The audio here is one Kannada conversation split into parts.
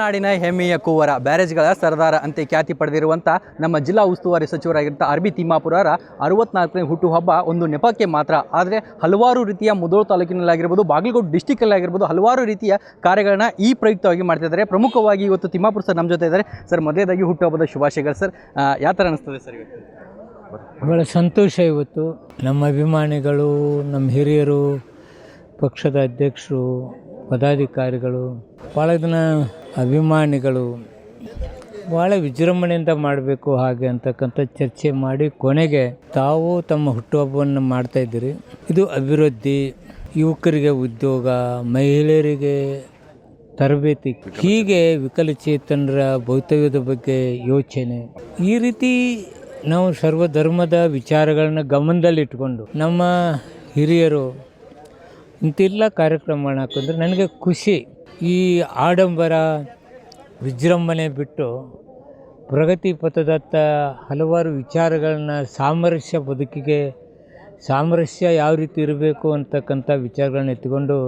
ನಾಡಿನ ಹೆಮ್ಮೆಯ ಕೂವರ. ಬ್ಯಾರೇಜ್ಗಳ ಸರದಾರ ಅಂತೆ ಖ್ಯಾತಿ ಪಡೆದಿರುವಂಥ ನಮ್ಮ ಜಿಲ್ಲಾ ಉಸ್ತುವಾರಿ ಸಚಿವರಾಗಿರುವಂಥ ಆರ್ ಬಿ ತಿಮ್ಮಾಪುರರ ಅರವತ್ನಾಲ್ಕನೇ ಹುಟ್ಟುಹಬ್ಬ ಒಂದು ನೆಪಕ್ಕೆ ಮಾತ್ರ. ಆದರೆ ಹಲವಾರು ರೀತಿಯ ಮುದೋಳು ತಾಲೂಕಿನಲ್ಲಾಗಿರ್ಬೋದು, ಬಾಗಲಕೋಟೆ ಡಿಸ್ಟಿಕಲ್ಲಾಗಿರ್ಬೋದು ಹಲವಾರು ರೀತಿಯ ಕಾರ್ಯಗಳನ್ನ ಈ ಪ್ರಯುಕ್ತವಾಗಿ ಮಾಡ್ತಿದ್ದಾರೆ ಪ್ರಮುಖವಾಗಿ ಇವತ್ತು ತಿಮ್ಮಾಪುರ ಸರ್ ನಮ್ಮ ಜೊತೆ ಇದ್ದಾರೆ. ಸರ್ ಮೊದಲೇದಾಗಿ ಹುಟ್ಟುಹಬ್ಬದ ಶುಭಾಶಯಗಳು ಸರ್. ಯಾವ ಥರ ಅನಿಸ್ತದೆ ಸರ್ ಇವತ್ತು? ಭಾಳ ಸಂತೋಷ ಇವತ್ತು. ನಮ್ಮ ಅಭಿಮಾನಿಗಳು, ನಮ್ಮ ಹಿರಿಯರು, ಪಕ್ಷದ ಅಧ್ಯಕ್ಷರು, ಪದಾಧಿಕಾರಿಗಳು. ಭಾಳ ಜನ ಅಭಿಮಾನಿಗಳು ಭಾಳ ವಿಜೃಂಭಣೆಯಿಂದ ಮಾಡಬೇಕು ಹಾಗೆ ಅಂತಕ್ಕಂಥ ಚರ್ಚೆ ಮಾಡಿ ಕೊನೆಗೆ ತಾವು ತಮ್ಮ ಹುಟ್ಟುಹಬ್ಬವನ್ನು ಮಾಡ್ತಾ ಇದ್ದೀರಿ. ಇದು ಅಭಿವೃದ್ಧಿ, ಯುವಕರಿಗೆ ಉದ್ಯೋಗ, ಮಹಿಳೆಯರಿಗೆ ತರಬೇತಿ, ಹೀಗೆ ವಿಕಲಚೇತನರ ಭೌತವ್ಯದ ಬಗ್ಗೆ ಯೋಚನೆ. ಈ ರೀತಿ ನಾವು ಸರ್ವಧರ್ಮದ ವಿಚಾರಗಳನ್ನ ಗಮನದಲ್ಲಿಟ್ಕೊಂಡು ನಮ್ಮ ಹಿರಿಯರು ಇಂತಿಲ್ಲ ಕಾರ್ಯಕ್ರಮಗಳನ್ನ ಹಾಕಿದ್ರೆ ನನಗೆ ಖುಷಿ. ಈ ಆಡಂಬರ ವಿಜೃಂಭಣೆ ಬಿಟ್ಟು ಪ್ರಗತಿ ಪಥದತ್ತ ಹಲವಾರು ವಿಚಾರಗಳನ್ನ ಸಾಮರಸ್ಯ ಬದುಕಿಗೆ ಸಾಮರಸ್ಯ ಯಾವ ರೀತಿ ಇರಬೇಕು ಅಂತಕ್ಕಂಥ ವಿಚಾರಗಳನ್ನ ಎತ್ಕೊಂಡು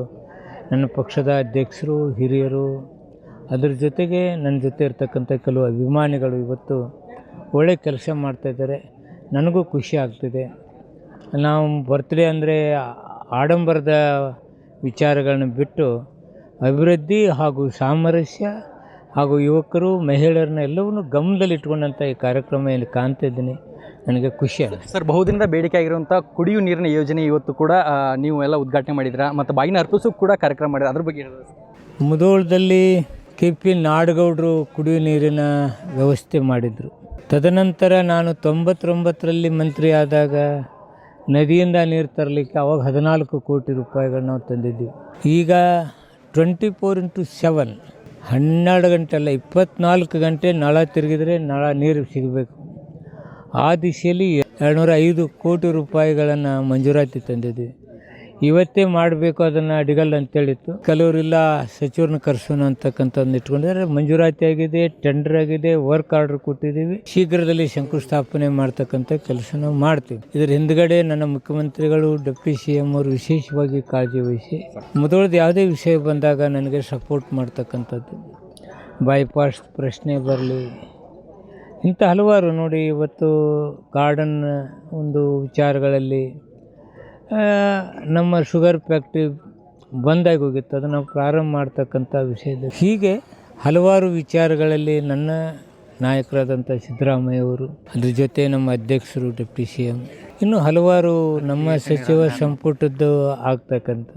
ನನ್ನ ಪಕ್ಷದ ಅಧ್ಯಕ್ಷರು, ಹಿರಿಯರು, ಅದ್ರ ಜೊತೆಗೆ ನನ್ನ ಜೊತೆ ಇರ್ತಕ್ಕಂಥ ಕೆಲವು ಅಭಿಮಾನಿಗಳು ಇವತ್ತು ಒಳ್ಳೆ ಕೆಲಸ ಮಾಡ್ತಾಯಿದ್ದಾರೆ ನನಗೂ ಖುಷಿ ಆಗ್ತಿದೆ. ನಾವು ಬರ್ತ್ಡೇ ಅಂದರೆ ಆಡಂಬರದ ವಿಚಾರಗಳನ್ನ ಬಿಟ್ಟು ಅಭಿವೃದ್ಧಿ ಹಾಗೂ ಸಾಮರಸ್ಯ ಹಾಗೂ ಯುವಕರು ಮಹಿಳೆಯರನ್ನ ಎಲ್ಲವನ್ನೂ ಗಮನದಲ್ಲಿಟ್ಕೊಂಡಂಥ ಈ ಕಾರ್ಯಕ್ರಮ ಇಲ್ಲಿ ಕಾಣ್ತಾ ಇದ್ದೀನಿ. ನನಗೆ ಖುಷಿ ಆಗುತ್ತೆ ಸರ್ ಬಹುದಿನದ ಬೇಡಿಕೆ ಆಗಿರುವಂಥ ಕುಡಿಯುವ ನೀರಿನ ಯೋಜನೆ ಇವತ್ತು ಕೂಡ ಆ, ನೀವು ಎಲ್ಲ ಉದ್ಘಾಟನೆ ಮಾಡಿದ್ದೀರಾ? ಮತ್ತು ಬಾಗಿನ ಅರ್ಪಿಸೋ ಕೂಡ ಕಾರ್ಯಕ್ರಮ ಮಾಡಿದ್ರೆ ಅದ್ರ ಬಗ್ಗೆ ಮುದೋಳದಲ್ಲಿ ಮುಧೋಳದಲ್ಲಿ ಕೆ ಪಿ ನಾಡಗೌಡರು ಕುಡಿಯುವ ನೀರಿನ ವ್ಯವಸ್ಥೆ ಮಾಡಿದರು. ತದನಂತರ ನಾನು ತೊಂಬತ್ತೊಂಬತ್ತರಲ್ಲಿ ಮಂತ್ರಿ ಆದಾಗ ನದಿಯಿಂದ ನೀರು ತರಲಿಕ್ಕೆ ಅವಾಗ ಹದಿನಾಲ್ಕು ಕೋಟಿ ರೂಪಾಯಿಗಳನ್ನ ನಾವು ತಂದಿದ್ವಿ ಈಗ ಟ್ವೆಂಟಿ ಫೋರ್ ಇಂಟು ಸೆವೆನ್ ಹನ್ನೆರಡು ಗಂಟೆ ಅಲ್ಲ, ಇಪ್ಪತ್ನಾಲ್ಕು ಗಂಟೆ ನಳ ತಿರುಗಿದರೆ ನಳ ನೀರು ಸಿಗಬೇಕು. ಆ ದಿಶೆಯಲ್ಲಿ ಎರಡುನೂರ ಐದು ಕೋಟಿ ರೂಪಾಯಿಗಳನ್ನು ಮಂಜೂರಾತಿ ತಂದಿದ್ವಿ. ಇವತ್ತೇ ಮಾಡಬೇಕು ಅದನ್ನು ಅಡಿಗಲ್ ಅಂತೇಳಿತ್ತು. ಕೆಲವರಿಲ್ಲ ಸಚಿವರನ್ನ ಕರೆಸೋಣ ಅಂತಕ್ಕಂಥದ್ದು ಇಟ್ಕೊಂಡಿದ್ದಾರೆ. ಮಂಜೂರಾತಿ ಆಗಿದೆ ಟೆಂಡರ್ ಆಗಿದೆ ವರ್ಕ್ ಆರ್ಡರ್ ಕೊಟ್ಟಿದ್ದೀವಿ. ಶೀಘ್ರದಲ್ಲಿ ಶಂಕುಸ್ಥಾಪನೆ ಮಾಡ್ತಕ್ಕಂಥ ಕೆಲಸ ನಾವು ಮಾಡ್ತೀವಿ. ಇದರ ಹಿಂದ್ಗಡೆ ನನ್ನ ಮುಖ್ಯಮಂತ್ರಿಗಳು, ಡೆಪ್ಟಿ ಸಿ ಎಂ ಅವರು ವಿಶೇಷವಾಗಿ ಕಾಳಜಿ ವಹಿಸಿ, ಮೊದಲದು ಯಾವುದೇ ವಿಷಯ ಬಂದಾಗ ನನಗೆ ಸಪೋರ್ಟ್ ಮಾಡ್ತಕ್ಕಂಥದ್ದು. ಬೈಪಾಸ್ ಪ್ರಶ್ನೆ ಬರಲಿ. ಇಂಥ ಹಲವಾರು ನೋಡಿ ಇವತ್ತು ಗಾರ್ಡನ್ ಒಂದು ವಿಚಾರಗಳಲ್ಲಿ ನಮ್ಮ ಶುಗರ್ ಫ್ಯಾಕ್ಟ್ರಿ ಬಂದಾಗಿ ಹೋಗಿತ್ತು. ಅದನ್ನು ಪ್ರಾರಂಭ ಮಾಡ್ತಕ್ಕಂಥ ವಿಷಯದಲ್ಲಿ. ಹೀಗೆ ಹಲವಾರು ವಿಚಾರಗಳಲ್ಲಿ ನನ್ನ ನಾಯಕರಾದಂಥ ಸಿದ್ದರಾಮಯ್ಯವರು ಅದ್ರ ಜೊತೆ ನಮ್ಮ ಅಧ್ಯಕ್ಷರು, ಡೆಪ್ಟಿ ಸಿ ಎಂ ಇನ್ನು ಹಲವಾರು ನಮ್ಮ ಸಚಿವ ಸಂಪುಟದ್ದು ಆಗ್ತಕ್ಕಂಥ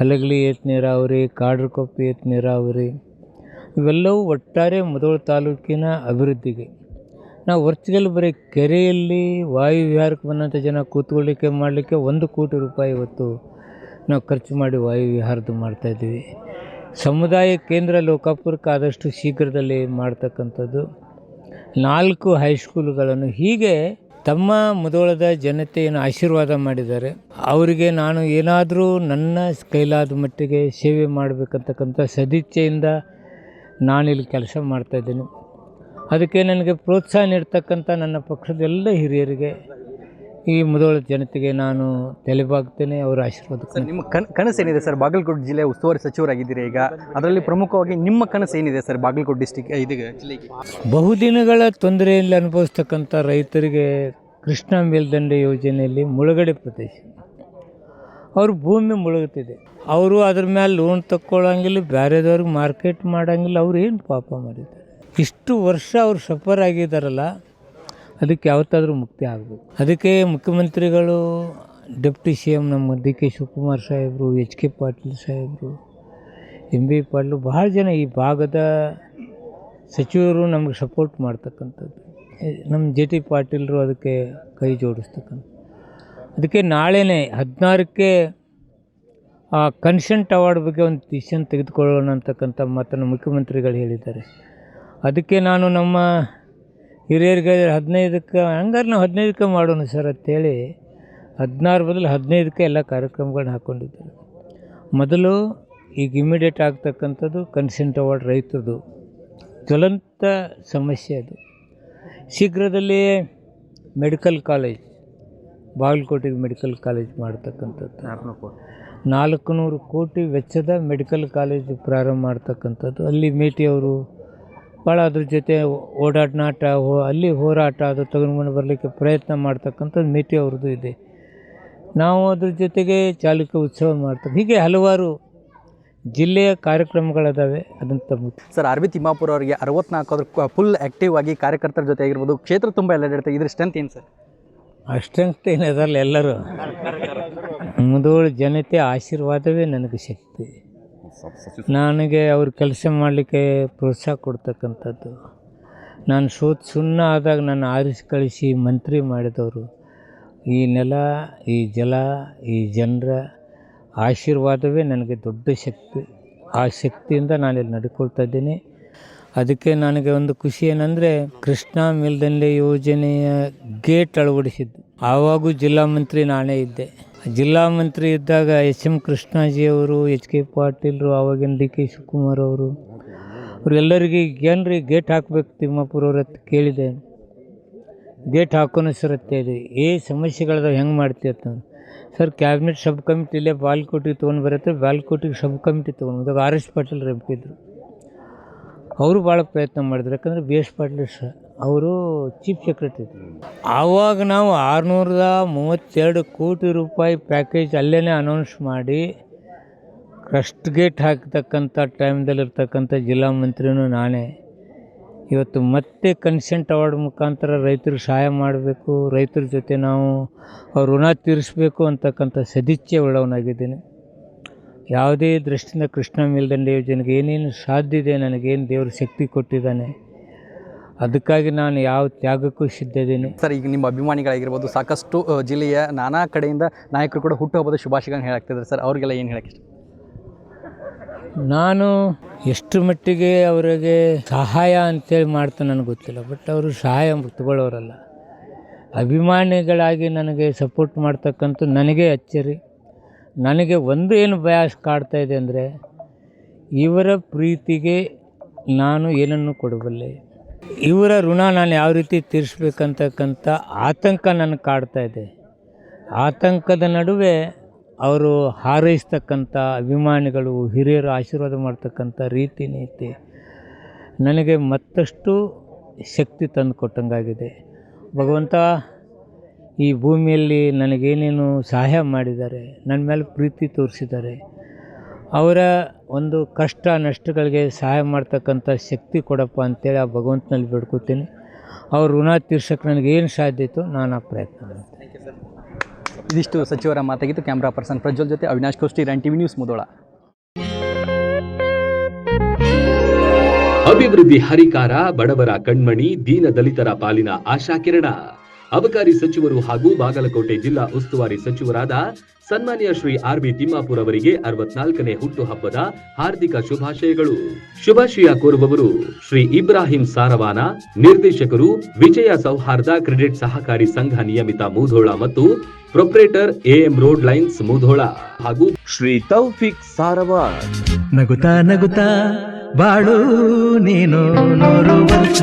ಹಲಗಲಿ ಏತ್ ನೀರಾವರಿ ಕಾಡ್ರಕೊಪ್ಪಿ ಏತ್ ನೀರಾವರಿ ಇವೆಲ್ಲವೂ ಒಟ್ಟಾರೆ ಮೊದಲ ತಾಲೂಕಿನ ಅಭಿವೃದ್ಧಿಗೆ. ನಾವು ವರ್ಚುಗಲ್ ಬರೀ ಕೆರೆಯಲ್ಲಿ ವಾಯು ವಿಹಾರಕ್ಕೆ ಬಂದಂಥ ಜನ ಕೂತ್ಕೊಳ್ಳಿಕ್ಕೆ ಮಾಡಲಿಕ್ಕೆ ಒಂದು ಕೋಟಿ ರೂಪಾಯಿ ಇವತ್ತು ನಾವು ಖರ್ಚು ಮಾಡಿ ವಾಯು ವಿಹಾರದ್ದು ಮಾಡ್ತಾಯಿದ್ದೀವಿ ಸಮುದಾಯ ಕೇಂದ್ರ ಲೋಕಾಪುರಕ್ಕೆ ಆದಷ್ಟು ಶೀಘ್ರದಲ್ಲಿ ಮಾಡ್ತಕ್ಕಂಥದ್ದು. ನಾಲ್ಕು ಹೈಸ್ಕೂಲ್ಗಳನ್ನು ಹೀಗೆ ತಮ್ಮ ಮುದೋಳದ ಜನತೆಯನ್ನು ಆಶೀರ್ವಾದ ಮಾಡಿದ್ದಾರೆ. ಅವರಿಗೆ ನಾನು ಏನಾದರೂ ನನ್ನ ಕೈಲಾದ ಮಟ್ಟಿಗೆ ಸೇವೆ ಮಾಡಬೇಕಂತಕ್ಕಂಥ ಸದಿಚ್ಛೆಯಿಂದ ನಾನಿಲ್ಲಿ ಕೆಲಸ ಮಾಡ್ತಾಯಿದ್ದೀನಿ ಅದಕ್ಕೆ ನನಗೆ ಪ್ರೋತ್ಸಾಹ ನೀಡ್ತಕ್ಕಂಥ ನನ್ನ ಪಕ್ಷದ ಎಲ್ಲ ಹಿರಿಯರಿಗೆ ಈ ಮುದೋಳ ಜನತೆಗೆ ನಾನು ತಲೆಬಾಗ್ತೇನೆ ಅವರ ಆಶೀರ್ವಾದ ನಿಮ್ಮ ಕನ್ ಕನಸು ಏನಿದೆ ಸರ್? ಬಾಗಲಕೋಟೆ ಜಿಲ್ಲೆ ಉಸ್ತುವಾರಿ ಸಚಿವರಾಗಿದ್ದೀರಿ ಈಗ? ಅದರಲ್ಲಿ ಪ್ರಮುಖವಾಗಿ ನಿಮ್ಮ ಕನಸು ಏನಿದೆ ಸರ್ ಬಾಗಲಕೋಟೆ ಡಿಸ್ಟಿಕ್ ಇದು ಜಿಲ್ಲೆಗೆ? ಬಹುದಿನಗಳ ತೊಂದರೆಯಲ್ಲಿ ಅನುಭವಿಸ್ತಕ್ಕಂಥ ರೈತರಿಗೆ ಕೃಷ್ಣ ಮೇಲ್ದಂಡೆ ಯೋಜನೆಯಲ್ಲಿ ಮುಳುಗಡೆ ಪ್ರದೇಶ. ಅವ್ರ ಭೂಮಿ ಮುಳುಗುತ್ತಿದೆ. ಅವರು ಅದ್ರ ಮೇಲೆ ಲೋನ್ ತಕ್ಕೊಳ್ಳೋಂಗಿಲ್ಲ ಬೇರೆದವ್ರಿಗೆ ಮಾರ್ಕೆಟ್ ಮಾಡೋಂಗಿಲ್ಲ ಅವ್ರು ಏನು ಪಾಪ ಮಾಡಿದ್ದಾರೆ? ಇಷ್ಟು ವರ್ಷ ಅವ್ರು ಸಫರ್ ಆಗಿದ್ದಾರಲ್ಲ ಅದಕ್ಕೆ ಯಾವತ್ತಾದರೂ ಮುಕ್ತಿ ಆಗಬೇಕು ಅದಕ್ಕೆ ಮುಖ್ಯಮಂತ್ರಿಗಳು, ಡೆಪ್ಟಿ ಸಿ ಎಂ ನಮ್ಮ ಡಿ ಕೆ ಶಿವಕುಮಾರ್ ಸಾಹೇಬರು, ಎಚ್ ಕೆ ಪಾಟೀಲ್ ಸಾಹೇಬರು, ಎಂ ಬಿ ಪಾಟೀಲ್ ಭಾಳ ಜನ ಈ ಭಾಗದ ಸಚಿವರು ನಮಗೆ ಸಪೋರ್ಟ್ ಮಾಡ್ತಕ್ಕಂಥದ್ದು. ನಮ್ಮ ಜೆ ಟಿ ಪಾಟೀಲರು ಅದಕ್ಕೆ ಕೈ ಜೋಡಿಸ್ತಕ್ಕಂಥ ಅದಕ್ಕೆ ನಾಳೆನೇ ಹದಿನಾರಕ್ಕೆ ಆ ಕನ್ಸೆಂಟ್ ಅವಾರ್ಡ್ ಬಗ್ಗೆ ಒಂದು ಡಿಸಿಷನ್ ತೆಗೆದುಕೊಳ್ಳೋಣ ಅಂತಕ್ಕಂಥ ಮಾತನ್ನು ಮುಖ್ಯಮಂತ್ರಿಗಳು ಹೇಳಿದ್ದಾರೆ. ಅದಕ್ಕೆ ನಾನು ನಮ್ಮ ಹಿರಿಯರಿಗೆ ಹದಿನೈದಕ್ಕೆ, ಹಂಗಾರೆ ನಾವು ಹದಿನೈದಕ್ಕೆ ಮಾಡೋಣ ಸರ್ ಅಂತೇಳಿ ಹದಿನಾರು ಬದಲು ಹದಿನೈದಕ್ಕೆ ಎಲ್ಲ ಕಾರ್ಯಕ್ರಮಗಳನ್ನ ಹಾಕ್ಕೊಂಡಿದ್ದರು ಮೊದಲು ಈಗ ಇಮಿಡಿಯೇಟ್ ಆಗ್ತಕ್ಕಂಥದ್ದು ಕನ್ಸೆಂಟ್ ಅವಾರ್ಡ್ ರೈತರದು. ಜ್ವಲಂತ ಸಮಸ್ಯೆ ಅದು. ಶೀಘ್ರದಲ್ಲೇ ಮೆಡಿಕಲ್ ಕಾಲೇಜ್ ಬಾಗಲಕೋಟೆಗೆ ಮೆಡಿಕಲ್ ಕಾಲೇಜ್ ಮಾಡ್ತಕ್ಕಂಥದ್ದು. ನಾಲ್ಕು ನೂರು ಕೋಟಿ ವೆಚ್ಚದ ಮೆಡಿಕಲ್ ಕಾಲೇಜ್ ಪ್ರಾರಂಭ ಮಾಡ್ತಕ್ಕಂಥದ್ದು. ಅಲ್ಲಿ ಮೇಟಿಯವರು ಭಾಳ ಅದ್ರ ಜೊತೆ ಓಡಾಟನಾಟ ಹೋ ಅಲ್ಲಿ ಹೋರಾಟ ಅದು ತೆಗೆದುಕೊಂಡು ಬರಲಿಕ್ಕೆ ಪ್ರಯತ್ನ ಮಾಡ್ತಕ್ಕಂಥದ್ದು ಮಿತಿ ಅವ್ರದ್ದು ಇದೆ. ನಾವು ಅದ್ರ ಜೊತೆಗೆ ಚಾಲುಕ್ಯ ಉತ್ಸವ ಮಾಡ್ತೇವೆ. ಹೀಗೆ ಹಲವಾರು ಜಿಲ್ಲೆಯ ಕಾರ್ಯಕ್ರಮಗಳಿದಾವೆ. ಅದಂತ ಸರ್ ಆರ್ ಬಿ ತಿಮ್ಮಾಪುರ ಅವರಿಗೆ ಅರವತ್ನಾಲ್ಕು ಫುಲ್ ಆ್ಯಕ್ಟಿವ್ ಆಗಿ ಕಾರ್ಯಕರ್ತರ ಜೊತೆ ಆಗಿರ್ಬೋದು. ಕ್ಷೇತ್ರ ತುಂಬ ಎಲ್ಲ ಇರುತ್ತೆ ಇದ್ರ ಸ್ಟ್ರೆಂತ್ ಏನು ಸರ್? ಅಷ್ಟಂತ ಏನದಲ್ಲ ಎಲ್ಲರೂ? ಮುಂದೂಳು ಜನತೆ ಆಶೀರ್ವಾದವೇ ನನಗೆ ಶಕ್ತಿ. ನನಗೆ ಅವ್ರು ಕೆಲಸ ಮಾಡಲಿಕ್ಕೆ ಪ್ರೋತ್ಸಾಹ ಕೊಡ್ತಕ್ಕಂಥದ್ದು. ನಾನು ಸೋತ್ ಸುಣ್ಣ ಆದಾಗ ನಾನು ಆರಿಸಿ ಕಳಿಸಿ ಮಂತ್ರಿ ಮಾಡಿದವರು. ಈ ನೆಲ, ಈ ಜಲ, ಈ ಜನರ ಆಶೀರ್ವಾದವೇ ನನಗೆ ದೊಡ್ಡ ಶಕ್ತಿ. ಆ ಶಕ್ತಿಯಿಂದ ನಾನಿಲ್ಲಿ ನಡ್ಕೊಳ್ತಾ ಇದ್ದೀನಿ. ಅದಕ್ಕೆ ನನಗೆ ಒಂದು ಖುಷಿ ಏನಂದರೆ, ಕೃಷ್ಣ ಮೇಲ್ದಂಡೆ ಯೋಜನೆಯ ಗೇಟ್ ಅಳವಡಿಸಿದ್ದು. ಆವಾಗೂ ಜಿಲ್ಲಾ ಮಂತ್ರಿ ನಾನೇ ಇದ್ದೆ. ಜಿಲ್ಲಾ ಮಂತ್ರಿ ಇದ್ದಾಗ ಎಚ್ ಎಂ ಕೃಷ್ಣಾಜಿಯವರು ಎಚ್ ಕೆ ಪಾಟೀಲ್ರು ಆವಾಗಿನ ಡಿ ಕೆ ಶಿವಕುಮಾರ್ ಅವರು. ಅವರೆಲ್ಲರಿಗೆ ಏನ್ರಿ ಗೇಟ್ ಹಾಕ್ಬೇಕು ತಿಮ್ಮಾಪುರ ಅವ್ರ ಹತ್ರ ಕೇಳಿದೆ. ಗೇಟ್ ಹಾಕೋಣ ಸರ್ ಅಂತ ಹೇಳಿ ಏ ಸಮಸ್ಯೆಗಳದ ಹೆಂಗೆ ಮಾಡ್ತೀವಿ ಅಂತ. ಸರ್, ಕ್ಯಾಬಿನೆಟ್ ಸಬ್ ಕಮಿಟಿ ಇಲ್ಲೇ ಬಾಲ್ಕೋಟಿಗೆ ತೊಗೊಂಡು ಬರುತ್ತೆ, ಬಾಲ್ಕೋಟಿಗೆ ಸಬ್ ಕಮಿಟಿ ತೊಗೊಂಡು ಇವಾಗ ಆರ್ ಎಸ್ ಪಾಟೀಲ್ ರೆಂಪಿದ್ರು ಅವರು ಭಾಳ ಪ್ರಯತ್ನ ಮಾಡಿದ್ರು. ಯಾಕಂದರೆ ಬಿ ಎಸ್ ಪಾಟೀಲ್ ಸ ಅವರು ಚೀಫ್ ಸೆಕ್ರೆಟರಿ ಆವಾಗ ನಾವು ಆರುನೂರ ಮೂವತ್ತೆರಡು ಕೋಟಿ ರೂಪಾಯಿ ಪ್ಯಾಕೇಜ್ ಅಲ್ಲೇ ಅನೌನ್ಸ್ ಮಾಡಿ ಕ್ರಸ್ಟ್ ಗೇಟ್ ಹಾಕ್ತಕ್ಕಂಥ ಟೈಮ್ದಲ್ಲಿರ್ತಕ್ಕಂಥ ಜಿಲ್ಲಾ ಮಂತ್ರಿನೂ ನಾನೇ. ಇವತ್ತು ಮತ್ತೆ ಕನ್ಸೆಂಟ್ ಅವಾರ್ಡ್ ಮುಖಾಂತರ ರೈತರು ಸಹಾಯ ಮಾಡಬೇಕು, ರೈತರ ಜೊತೆ ನಾವು ಅವ್ರ ಋಣ ತೀರಿಸಬೇಕು ಅಂತಕ್ಕಂಥ ಸದಿಚ್ಛೆ ಉಳ್ಳವನಾಗಿದ್ದೀನಿ ಯಾವುದೇ ದೃಷ್ಟಿಯಿಂದ ಕೃಷ್ಣ ಮೇಲ್ದಂಡೆ ಯೋಜನೆಗೆ ಏನೇನು ಸಾಧ್ಯ ಇದೆ, ನನಗೇನು ದೇವರು ಶಕ್ತಿ ಕೊಟ್ಟಿದ್ದಾನೆ ಅದಕ್ಕಾಗಿ ನಾನು ಯಾವ ತ್ಯಾಗಕ್ಕೂ ಸಿದ್ಧ ಇದ್ದೀನಿ ಸರ್ ಈಗ ನಿಮ್ಮ ಅಭಿಮಾನಿಗಳಾಗಿರ್ಬೋದು ಸಾಕಷ್ಟು ಜಿಲ್ಲೆಯ ನಾನಾ ಕಡೆಯಿಂದ ನಾಯಕರು ಕೂಡ ಹುಟ್ಟುಹಬ್ಬದ ಶುಭಾಶಯಗಳನ್ನ ಹೇಳಾಗ್ತಿದ್ದಾರೆ ಸರ್. ಅವರಿಗೆಲ್ಲ ಏನು ಹೇಳಕ್ಕೆ ಇಷ್ಟ? ನಾನು ಎಷ್ಟು ಮಟ್ಟಿಗೆ ಅವರಿಗೆ ಸಹಾಯ ಅಂತೇಳಿ ಮಾಡ್ತಾನೆ ನನಗೆ ಗೊತ್ತಿಲ್ಲ. ಬಟ್ ಅವರು ಸಹಾಯ ತಗೊಳ್ಳೋರಲ್ಲ ಅಭಿಮಾನಿಗಳಾಗಿ ನನಗೆ ಸಪೋರ್ಟ್ ಮಾಡ್ತಕ್ಕಂಥ ನನಗೆ ಅಚ್ಚರಿ. ನನಗೆ ಒಂದು ಏನು ಬಯಾಸ್ ಕಾಡ್ತಾ ಇದೆ ಅಂದರೆ ಇವರ ಪ್ರೀತಿಗೆ ನಾನು ಏನನ್ನು ಕೊಡಬಲ್ಲೆ. ಇವರ ಋಣ ನಾನು ಯಾವ ರೀತಿ ತೀರಿಸ್ಬೇಕಂತಕ್ಕಂಥ ಆತಂಕ ನನಗೆ ಕಾಡ್ತಾ ಇದೆ. ಆತಂಕದ ನಡುವೆ ಅವರು ಹಾರೈಸ್ತಕ್ಕಂಥ ಅಭಿಮಾನಿಗಳು, ಹಿರಿಯರು ಆಶೀರ್ವಾದ ಮಾಡ್ತಕ್ಕಂಥ ರೀತಿ ನೀತಿ ನನಗೆ ಮತ್ತಷ್ಟು ಶಕ್ತಿ ತಂದು ಕೊಟ್ಟಂಗಾಗಿದೆ. ಭಗವಂತ ಈ ಭೂಮಿಯಲ್ಲಿ ನನಗೇನೇನು ಸಹಾಯ ಮಾಡಿದ್ದಾರೆ, ನನ್ನ ಮೇಲೆ ಪ್ರೀತಿ ತೋರಿಸಿದ್ದಾರೆ ಅವರ ಒಂದು ಕಷ್ಟ ನಷ್ಟಗಳಿಗೆ ಸಹಾಯ ಮಾಡ್ತಕ್ಕಂಥ ಶಕ್ತಿ ಕೊಡಪ್ಪ ಅಂತೇಳಿ ಆ ಭಗವಂತನಲ್ಲಿ ಬೇಡ್ಕೋತೀನಿ. ಅವ್ರ ಋಣ ತೀರ್ಸಕ್ಕೆ ನನಗೇನು ಸಾಧ್ಯ ಇತ್ತು ನಾನು ಆ ಪ್ರಯತ್ನ ಮಾಡ್ತೀನಿ. ಇದಿಷ್ಟು ಸಚಿವರ ಮಾತಾಗಿತ್ತು ಕ್ಯಾಮ್ರಾ ಪರ್ಸನ್ ಪ್ರಜ್ವಲ್ ಜೊತೆ Avinash Koshti run TV news Mudhol. ಅಭಿವೃದ್ಧಿ ಹರಿಕಾರ ಬಡವರ ಕಣ್ಮಣಿ ದೀನ ದಲಿತರ ಪಾಲಿನ ಆಶಾಕಿರಣ. ಅಬಕಾರಿ ಸಚಿವರು ಹಾಗೂ ಬಾಗಲಕೋಟೆ ಜಿಲ್ಲಾ ಉಸ್ತುವಾರಿ ಸಚಿವರಾದ ಸನ್ಮಾನ್ಯ ಶ್ರೀ ಆರ್ ಬಿ ತಿಮ್ಮಾಪುರ್ ಅವರಿಗೆ ಅರವತ್ನಾಲ್ಕನೇ ಹುಟ್ಟುಹಬ್ಬದ ಹಾರ್ದಿಕ ಶುಭಾಶಯಗಳು. ಶುಭಾಶಯ ಕೋರುವವರು ಶ್ರೀ ಇಬ್ರಾಹಿಂ ಸಾರವಾನ ನಿರ್ದೇಶಕರು ವಿಜಯ ಸೌಹಾರ್ದ ಕ್ರೆಡಿಟ್ ಸಹಕಾರಿ ಸಂಘ ನಿಯಮಿತ ಮೂಧೋಳ ಮತ್ತು proprietor AM road lines Mudhol ಹಾಗೂ ಶ್ರೀ ತೌಫಿಕ್ ಸಾರವಾನ್. ನಗುತಾ ನಗುತಾ ಬಾಳು ನೀನು ನೂರು ವರ್ಷ.